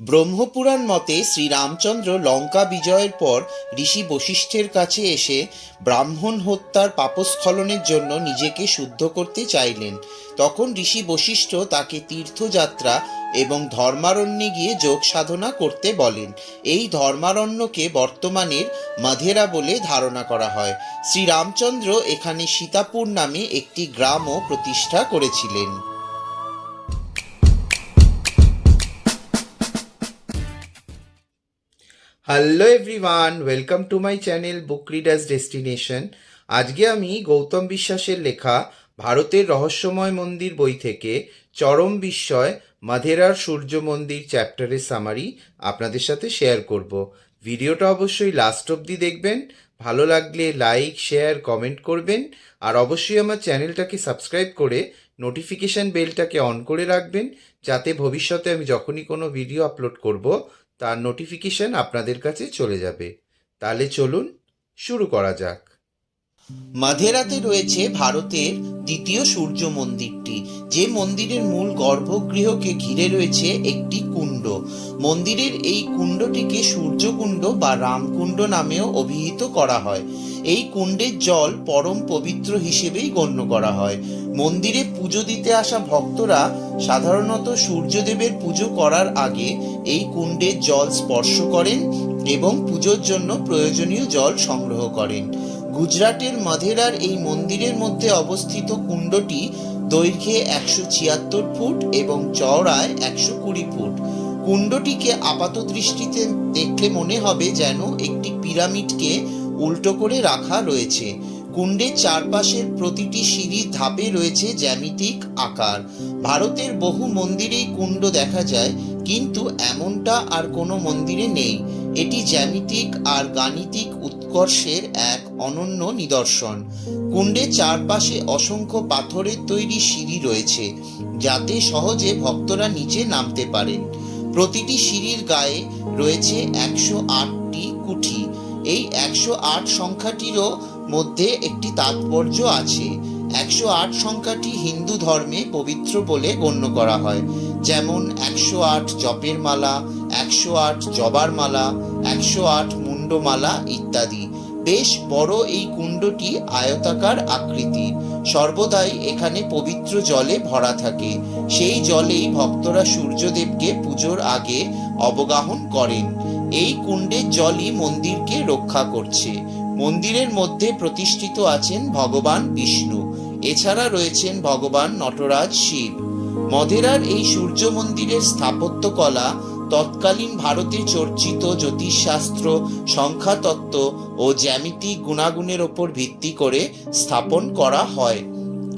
ব্রহ্মপুরাণ মতে শ্রীরামচন্দ্র লঙ্কা বিজয়ের পর ঋষি বশিষ্ঠের কাছে এসে ব্রাহ্মণ হত্যার পাপস্খলনের জন্য নিজেকে শুদ্ধ করতে চাইলেন। তখন ঋষি বশিষ্ঠ তাকে তীর্থযাত্রা এবং ধর্মারণ্যে গিয়ে যোগ সাধনা করতে বলেন। এই ধর্মারণ্যকে বর্তমানের মাধেরা বলে ধারণা করা হয়। শ্রীরামচন্দ্র এখানে সীতাপুর নামে একটি গ্রামও প্রতিষ্ঠা করেছিলেন। Hello everyone welcome to my channel book readers destination আজকে আমি গৌতম বিশ্বাসের লেখা ভারতের রহস্যময় মন্দির বই থেকে চরম বিস্ময় মাধেরার সূর্য মন্দির চ্যাপ্টারের সামারি আপনাদের সাথে শেয়ার করব। ভিডিওটা অবশ্যই লাস্ট অবধি দেখবেন। ভালো লাগলে লাইক শেয়ার কমেন্ট করবেন। আর অবশ্যই আমার চ্যানেলটাকে সাবস্ক্রাইব করে নোটিফিকেশান বেলটাকে অন করে রাখবেন। যাতে ভবিষ্যতে আমি যখনই কোনো ভিডিও আপলোড করব তার নোটিফিকেশন আপনাদের কাছে চলে যাবে। তাহলে চলুন শুরু করা যাক। মাধেরাতে রয়েছে ভারতের দ্বিতীয় সূর্য মন্দিরটি, যে মন্দিরের মূল গর্ভগৃহকে ঘিরে রয়েছে একটি কুণ্ড। মন্দিরের এই কুণ্ডটিকে সূর্যকুণ্ড বা রামকুণ্ড নামেও অভিহিত করা হয়। এই কুণ্ডের জল পরম পবিত্র হিসেবেই গণ্য করা হয়। মন্দিরে পুজো দিতে আসা ভক্তরা সাধারণত সূর্যদেবের পুজো করার আগে এই কুণ্ডের জল স্পর্শ করেন এবং পুজোর জন্য প্রয়োজনীয় জল সংগ্রহ করেন। গুজরাটের মাধেরার এই মন্দিরের মধ্যে অবস্থিত কুণ্ডটি দৈর্ঘ্যে একশো ছিয়াত্তর ফুট এবং চওড়ায় একশো কুড়ি ফুট। কুণ্ডটিকে আপাত দৃষ্টিতে দেখলে মনে হবে যেন একটি পিরামিডকে উল্টো করে রাখা রয়েছে। কুণ্ডের চারপাশের প্রতিটি সিঁড়ির ধাপে রয়েছে জ্যামিতিক আকার। ভারতের বহু মন্দিরেই কুণ্ড দেখা যায়, কিন্তু এমনটা আর কোনো মন্দিরে নেই। এটি জ্যামিতিক আর গাণিতিক উৎকর্ষের এক অনন্য নিদর্শন। কুণ্ডের চারপাশে অসংখ্য পাথরের তৈরি সিঁড়ি রয়েছে, যাতে সহজে ভক্তরা নিচে নামতে পারেন। প্রতিটি সিঁড়ির গায়ে রয়েছে একশো কুঠি এই একশো আট সংখ্যাটিরও মধ্যে একটি তাৎপর্য আছে। একশো আট সংখ্যাটি হিন্দু ধর্মে পবিত্র বলে গণ্য করা হয়। যেমন একশো আট জপের মালা, একশো আট জবার মালা, একশো আট মুন্ডমালা ইত্যাদি। বেশ বড় এই কুণ্ডটি আয়তাকার আকৃতি। সর্বদাই এখানে পবিত্র জলে ভরা থাকে। সেই জলেই ভক্তরা সূর্যদেবকে পুজোর আগে অবগাহন করেন। এই কুণ্ডের জলই মন্দিরকে রক্ষা করছে। মন্দিরের মধ্যে প্রতিষ্ঠিত আছেন ভগবান বিষ্ণু। এছাড়া রয়েছেন ভগবান নটরাজ শিব। মধেরার এই সূর্য মন্দিরের স্থাপত্যকলা তৎকালীন ভারতে চর্চিত জ্যোতিষশাস্ত্র, সংখ্যাতত্ত্ব ও জ্যামিতিক গুণাগুণের ওপর ভিত্তি করে স্থাপন করা হয়।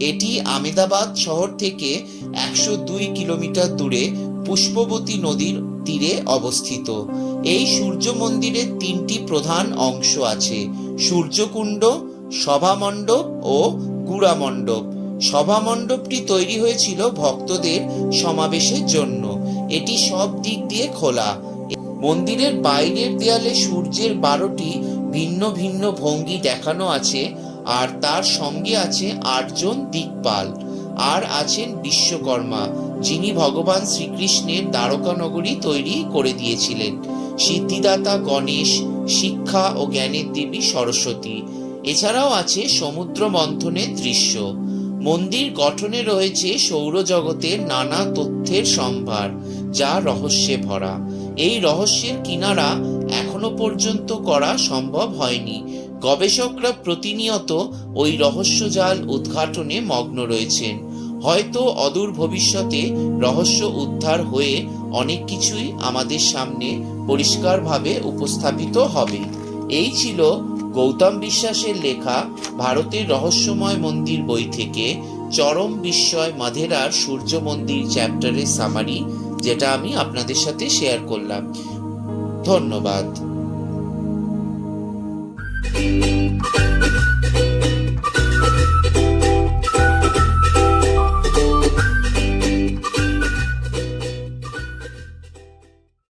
এটি আমেদাবাদ শহর থেকে একশো দুই কিলোমিটার দূরে পুষ্পবতী নদীর তীরে অবস্থিত। এই সূর্য মন্দিরের তিনটি প্রধান অংশ আছে, সূর্যকুণ্ড, সভামণ্ডপ ও গুড়ামণ্ডপ। সভামণ্ডপটি তৈরি হয়েছিল ভক্তদের সমাবেশের জন্য। এটি সব দিক দিয়ে খোলা। মন্দিরের বাইরের দেয়ালে সূর্যের বারোটি ভিন্ন ভিন্ন ভঙ্গি দেখানো আছে আর তার সঙ্গে আছে আটজন দিকপাল। আর আছেন বিশ্বকর্মা। যিনি ভগবান শ্রীকৃষ্ণের দ্বারকা নগরী তৈরি করে দিয়েছিলেন। সিদ্ধিদাতা গণেশ, শিক্ষা ও জ্ঞানের দেবী সরস্বতী। এছাড়াও আছে সমুদ্র মন্থনের দৃশ্য। মন্দির গঠনে রয়েছে সৌরজগতের নানা তথ্যের সম্ভার, যা রহস্যে ভরা। এই রহস্যের কিনারা এখনও পর্যন্ত করা সম্ভব হয়নি। গবেষকরা প্রতিনিয়ত ওই রহস্যজাল উদ্ঘাটনে মগ্ন রয়েছেন। হয়তো অদূর ভবিষ্যতে রহস্য উদ্ধার হয়ে অনেক কিছুই আমাদের সামনে পরিষ্কারভাবে উপস্থাপিত হবে। এই ছিল গৌতম বিশ্বাসের লেখা ভারতের রহস্যময় মন্দির বই থেকে চরম বিস্ময় মাধেরার সূর্য মন্দির চ্যাপ্টারের সামারি যেটা আমি আপনাদের সাথে শেয়ার করলাম। ধন্যবাদ।